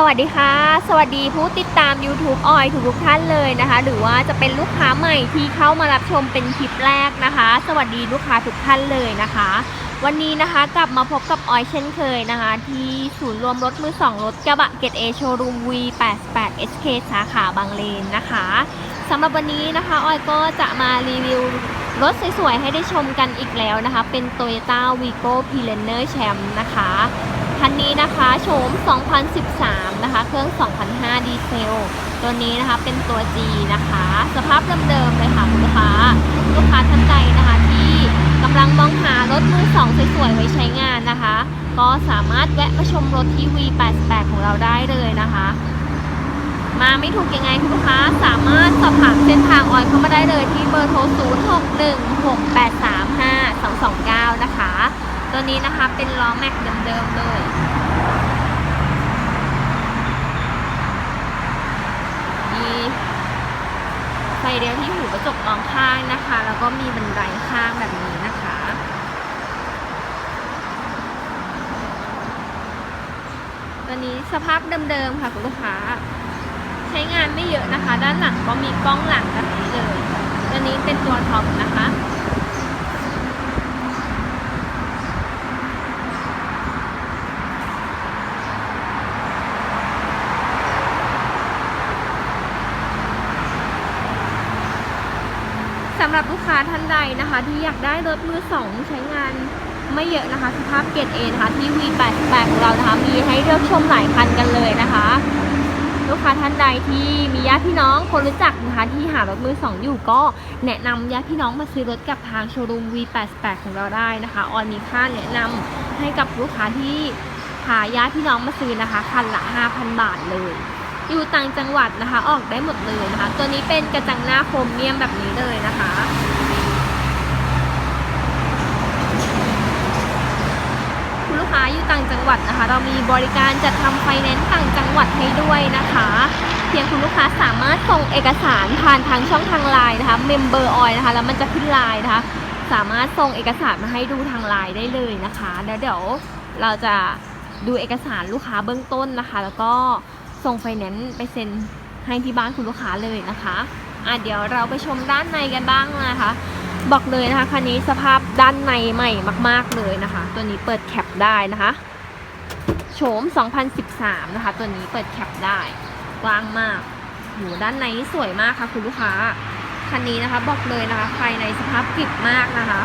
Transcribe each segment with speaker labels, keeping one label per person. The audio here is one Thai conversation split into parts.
Speaker 1: สวัสดีค่ะ สวัสดีผู้ติดตาม YouTube ออยทุกทุกท่านเลยนะคะ หรือว่าจะเป็นลูกค้าใหม่ที่เข้ามารับชมเป็นคลิปแรกนะคะ สวัสดีลูกค้าทุกท่านเลยนะคะ วันนี้นะคะกลับมาพบกับออยเช่นเคยนะคะ ที่ศูนย์รวมรถมือสองรถกระบะเกตเอโชว์รูม V88 SK สาขาบางเลนนะคะสำหรับวันนี้นะคะออยก็จะมารีวิวรถสวยๆให้ได้ชมกันอีกแล้วนะคะ เป็น Toyota Vigo p i l a n e r Champ นะคะ คันนี้นะคะโฉม 2013 นะคะ เครื่อง 2005 ดีเซล ตัวนี้นะคะเป็นตัว G นะคะ สภาพเดิมๆเลยค่ะคุณลูกค้า ลูกค้าท่านใดนะคะที่กำลังมองหารถมือสองสวยๆ ไว้ใช้งานนะคะ ก็สามารถแวะมาชมรถที่ V88 ของเราได้เลยนะคะ มาไม่ถูกยังไงคุณลูกค้าสามารถสอบถามเส้นทางออยเข้ามาได้เลยที่เบอร์โทร 229 นะคะ ตัวนี้นะคะเป็นล้อแม็กเดิมๆเลยมีไฟเดียวที่หูกระจกมองข้างนะคะ แล้วก็มีบันไดข้างแบบนี้นะคะตัวนี้สภาพเดิมๆค่ะคุณลูกค้า ใช้งานไม่เยอะนะคะ ด้านหลังก็มีกล้องหลังแบบนี้เลย ตัวนี้เป็นตัวท็อปนะคะ สำหรับลูกค้าท่านใดนะคะ ที่อยากได้รถมือสองใช้งานไม่เยอะนะคะ สภาพเกรดเอนะคะที่ V88 ของเรานะคะ มีให้เลือกชมหลายคันกันเลยนะคะ ลูกค้าท่านใดที่มีญาติพี่น้องคนรู้จักนะคะ ที่หารถมือสองอยู่ก็แนะนำญาติพี่น้องมาซื้อรถกับทางโชว์รูม V88 ของเราได้นะคะออนมีค่าแนะนำให้กับลูกค้าที่พาญาติพี่น้องมาซื้อนะคะ คันละ 5,000 บาทเลย อยู่ต่างจังหวัดนะคะ ออกได้หมดเลยนะคะ ตัวนี้เป็นกระจังหน้าโครเมียมแบบนี้เลยนะคะคุณลูกค้าอยู่ต่างจังหวัดนะคะ เรามีบริการจัดทำไฟแนนซ์ต่างจังหวัดให้ด้วยนะคะ เพียงคุณลูกค้าสามารถส่งเอกสารผ่านทางช่องทางไลน์นะคะ Member Oil นะคะ แล้วมันจะขึ้นไลน์นะคะ สามารถส่งเอกสารมาให้ดูทางไลน์ได้เลยนะคะแล้วเดี๋ยวเราจะดูเอกสารลูกค้าเบื้องต้นนะคะ แล้วก็ ส่งไฟแนนซ์ไปเซ็นให้ที่บ้านคุณลูกค้าเลยนะคะอะเดี๋ยวเราไปชมด้านในกันบ้างนะคะ บอกเลยนะคะคันนี้สภาพด้านในใหม่มาก ๆเลยนะคะ ตัวนี้เปิดแคปได้นะคะโฉม 2013 นะคะ ตัวนี้เปิดแคปได้กว้างมากอยู่ด้านในนี่สวยมากค่ะคุณลูกค้าคันนี้นะคะบอกเลยนะคะ ภายในสภาพกริบมากนะคะ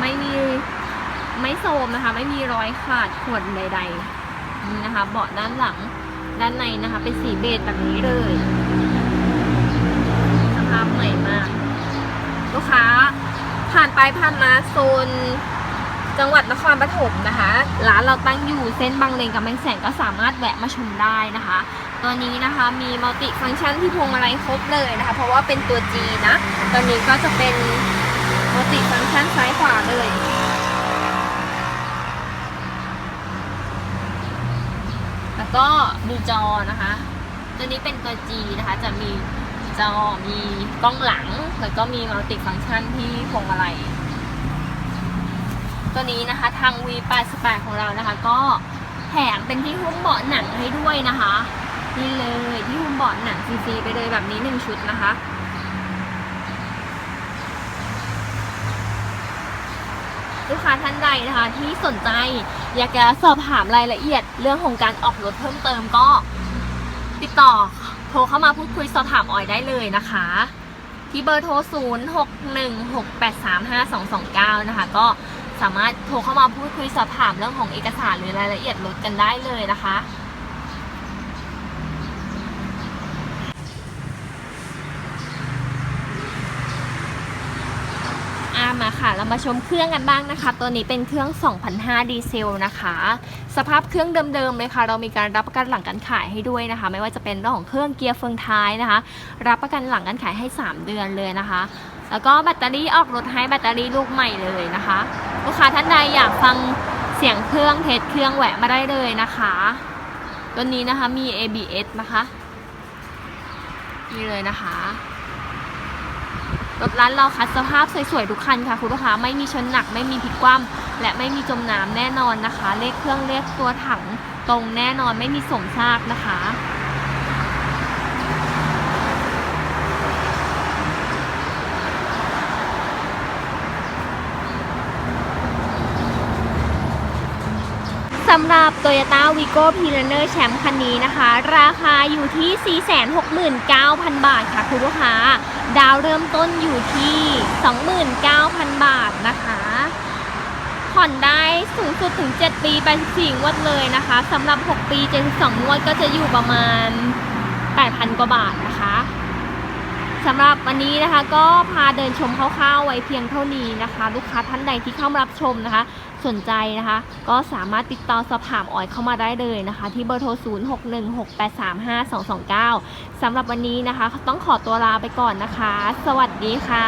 Speaker 1: ไม่มีไม่โซมนะคะ ไม่มีรอยขาดข่วนใด ๆ นี่นะคะ เบาะด้านหลังด้านในนะคะ เป็นสีเบจแบบนี้เลยสภาพใหม่มาก ลูกค้าผ่านไปผ่านมาโซนจังหวัดนครปฐมนะคะ ร้านเราตั้งอยู่เส้นบางเลนกับแมงแสงก็สามารถแวะมาชมได้นะคะ ตัวนี้นะคะมีมัลติฟังก์ชันที่พวงมาลัยครบเลยนะคะ เพราะว่าเป็นตัว G นะ ตัวนี้ก็จะเป็นมัลติฟังก์ชันซ้ายขวาเลย แล้ว ก็มีจอนะคะ ตัวนี้เป็นตัว G นะคะจะมีจอมีกล้องหลัง แล้วก็มีมัลติฟังก์ชันที่พวงมาลัยตัวนี้นะคะทาง V88 ของเรานะคะ ก็แถมเป็นที่หุ้มเบาะหนังให้ด้วยนะคะ นี่เลยที่หุ้มเบาะหนังซีซีไปเลยแบบนี้หนึ่งชุดนะคะ ลูกค้าท่านใดนะคะที่สนใจอยากจะสอบถามรายละเอียด เรื่องของการออกรถเพิ่มเติมก็ติดต่อโทรเข้ามาพูดคุยสอบถามออยได้เลยนะคะ ที่เบอร์โทร 0 6 1 6 8 3 5 2 2 9 นะคะ ก็สามารถโทรเข้ามาพูดคุยสอบถามเรื่องของเอกสารหรือรายละเอียดรถกันได้เลยนะคะ มาค่ะ เรามาชมเครื่องกันบ้างนะคะ ตัวนี้เป็นเครื่อง 2005 ดีเซลนะคะ สภาพเครื่องเดิมๆเลยค่ะ เรามีการรับประกันหลังการขายให้ด้วยนะคะ ไม่ว่าจะเป็นเรื่องของเครื่องเกียร์เฟืองท้ายนะคะ รับประกันหลังการขายให้ 3 เดือนเลยนะคะ แล้วก็แบตเตอรี่ออกรถให้แบตเตอรี่ลูกใหม่เลยนะคะ ลูกค้าท่านใดอยากฟังเสียงเครื่องเทสเครื่องแหวะมาได้เลยนะคะ ตัวนี้นะคะมี ABS นะคะ นี่เลยนะคะ รถร้านเราคัดสภาพสวยๆทุกคันค่ะคุณลูกค้าไม่มีชนหนักไม่มีพลิกคว่ำและไม่มีจมน้ำแน่นอนนะคะ เลขเครื่องเลขตัวถังตรงแน่นอนไม่มีสมซากนะคะ สำหรับ Toyota Vigo p i l a n e r Champ คันนี้นะคะ ราคาอยู่ที่ 469,000 บาทค่ะคุณลูกค้า ดาวเริ่มต้นอยู่ที่ 29,000 บาทนะคะ ผ่อนได้สูงสุดถึง 7 ปี84งวดเลยนะคะสำหรับ 6 ปี 72งวดก็จะอยู่ประมาณ 8,000 กว่าบาทนะคะ สำหรับวันนี้นะคะก็พาเดินชมคร่าวๆไว้เพียงเท่านี้นะคะ ลูกค้าท่านใดที่เข้ามารับชมนะคะ สนใจนะคะ ก็สามารถติดต่อสอบถามออยเข้ามาได้เลยนะคะ ที่เบอร์โทร 0616835229สำหรับวันนี้นะคะ ต้องขอตัวลาไปก่อนนะคะ สวัสดีค่ะ